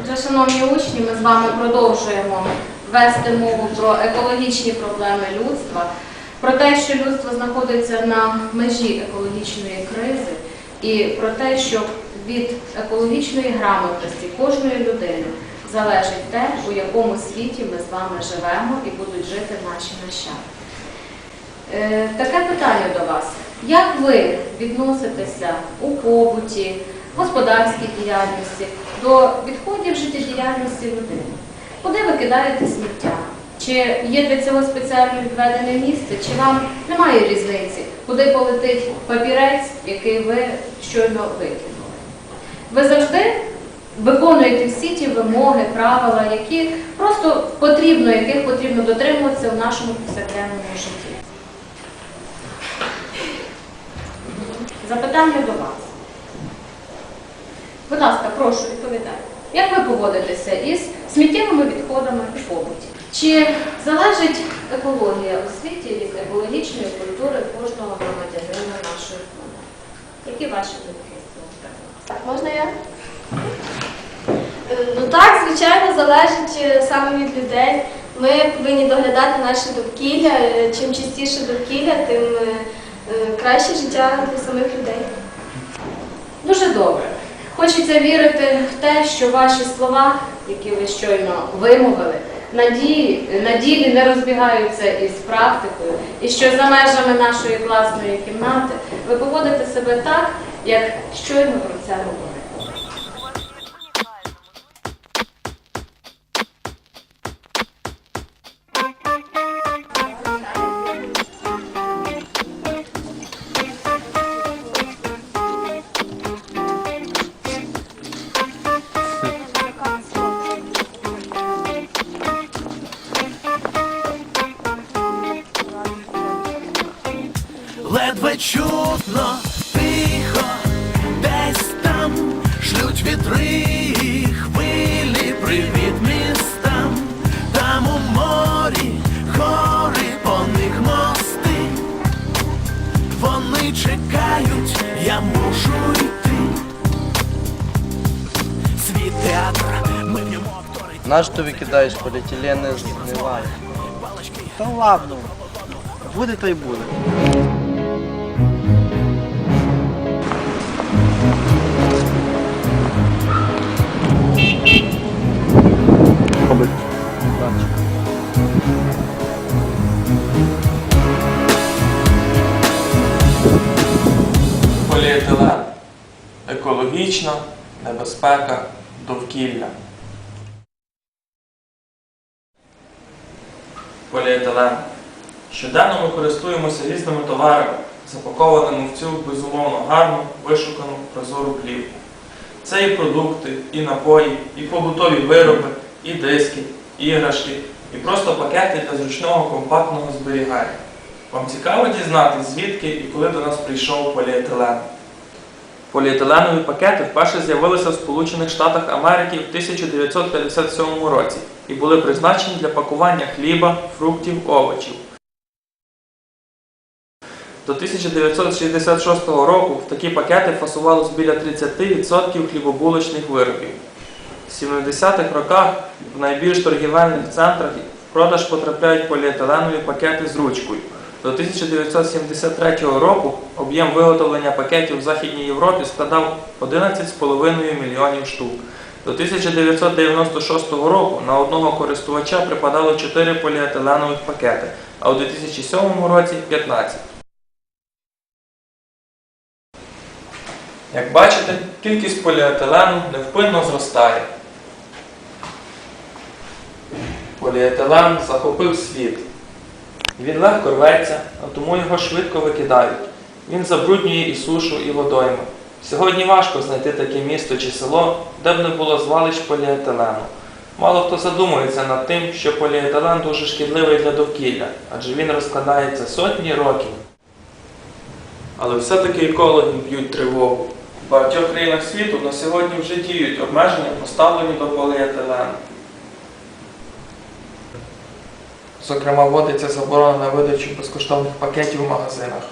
Отже, шановні учні, ми з вами продовжуємо вести мову про екологічні проблеми людства, про те, що людство знаходиться на межі екологічної кризи, і про те, що від екологічної грамотності кожної людини залежить те, у якому світі ми з вами живемо і будуть жити наші нащадки. Е, Таке питання до вас. Як ви відноситеся у побуті, господарській діяльності до відходів життєдіяльності людини? Куди ви кидаєте сміття? Чи є для цього спеціально відведене місце, чи вам немає різниці, куди полетить папірець, який ви щойно викинули? Ви завжди виконуєте всі ті вимоги, правила, які просто потрібно, яких потрібно дотримуватися в нашому повсякденному житті. Запитання до вас. Будь ласка, прошу відповідайте. Як ви поводитеся із сміттєвими відходами і побуті? Чи залежить екологія у світі від екологічної культури кожного громадянина нашої планети? Які ваші думки? Так, можна я? Е, Ну так, звичайно, залежить е, саме від людей. Ми повинні доглядати наше довкілля. Е, Чим чистіше довкілля, тим краще життя для самих людей. Дуже добре. Хочеться вірити в те, що ваші слова, які ви щойно вимовили, надії, надії не розбігаються із практикою, і що за межами нашої власної кімнати ви поводите себе так, як щойно про це говорили. Ледве чутно, тихо, десь там шлють вітри, хвилі, привіт містам, там у морі гори, по них мости, вони чекають, я мушу йти. Світ театр, ми в ньому актори. Наш то викидаєш поліетилен не зливає. Та ладно. Буде то й буде. Екологічна небезпека довкілля. Поліетилен. Щоденно ми користуємося різними товарами, запакованими в цю безумовно гарну, вишукану прозору плівку. Це і продукти, і напої, і побутові вироби, і диски, і іграшки, і просто пакети для зручного компактного зберігання. Вам цікаво дізнатися, звідки і коли до нас прийшов поліетилен? Поліетиленові пакети вперше з'явилися в Сполучених Штатах Америки в 1957 році і були призначені для пакування хліба, фруктів, овочів. До 1966 року в такі пакети фасувалось біля 30% хлібобулочних виробів. В 70-х роках в найбільш торгівельних центрах в продаж потрапляють поліетиленові пакети з ручкою. До 1973 року об'єм виготовлення пакетів в Західній Європі складав 11,5 мільйонів штук. До 1996 року на одного користувача припадало 4 поліетиленових пакети, а у 2007 році 15. Як бачите, кількість поліетилену невпинно зростає. Поліетилен захопив світ. Він легко рветься, а тому його швидко викидають. Він забруднює і сушу, і водойми. Сьогодні важко знайти таке місто чи село, де б не було звалищ поліетилену. Мало хто задумується над тим, що поліетилен дуже шкідливий для довкілля, адже він розкладається сотні років. Але все-таки екологи б'ють тривогу. В багатьох країнах світу на сьогодні вже діють обмеження, поставлені до поліетилену. Зокрема, вводиться заборона на видачу безкоштовних пакетів в магазинах.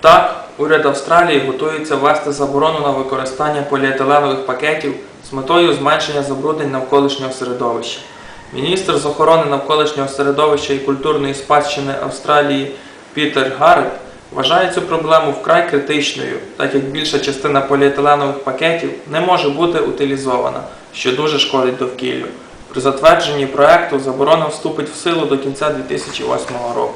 Так, уряд Австралії готується ввести заборону на використання поліетиленових пакетів з метою зменшення забруднень навколишнього середовища. Міністр з охорони навколишнього середовища і культурної спадщини Австралії Пітер Гаррет вважає цю проблему вкрай критичною, так як більша частина поліетиленових пакетів не може бути утилізована, що дуже шкодить довкіллю. При затвердженні проекту заборона вступить в силу до кінця 2008 року.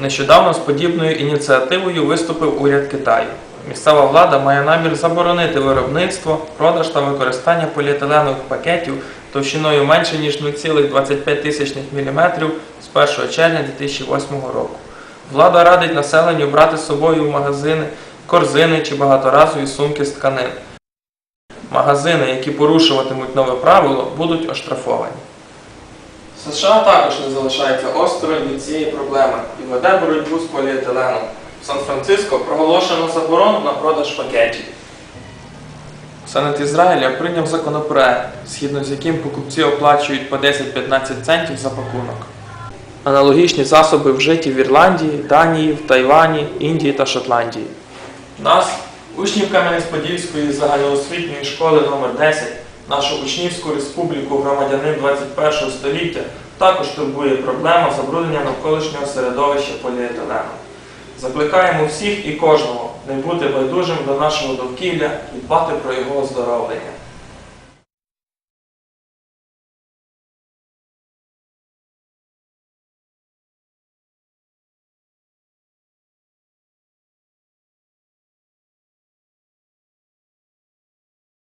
Нещодавно з подібною ініціативою виступив уряд Китаю. Місцева влада має намір заборонити виробництво, продаж та використання поліетиленових пакетів товщиною менше ніж 0,25 мм з 1 червня 2008 року. Влада радить населенню брати з собою в магазини корзини чи багаторазові сумки з тканин. Магазини, які порушуватимуть нове правило, будуть оштрафовані. США також не залишається осторонь від цієї проблеми і веде боротьбу з поліетиленом. В Сан-Франциско проголошено заборону на продаж пакетів. Сенат Ізраїля прийняв законопроект, згідно з яким покупці оплачують по 10-15 центів за пакунок. Аналогічні засоби вжиті в Ірландії, Данії, в Тайвані, Індії та Шотландії. Нас, учнів Кам'янець-Подільської загальноосвітньої школи номер 10 нашу учнівську республіку громадянин 21 століття, також турбує проблема забруднення навколишнього середовища поліетилену. Закликаємо всіх і кожного не бути байдужим до нашого довкілля і дбати про його оздоровлення.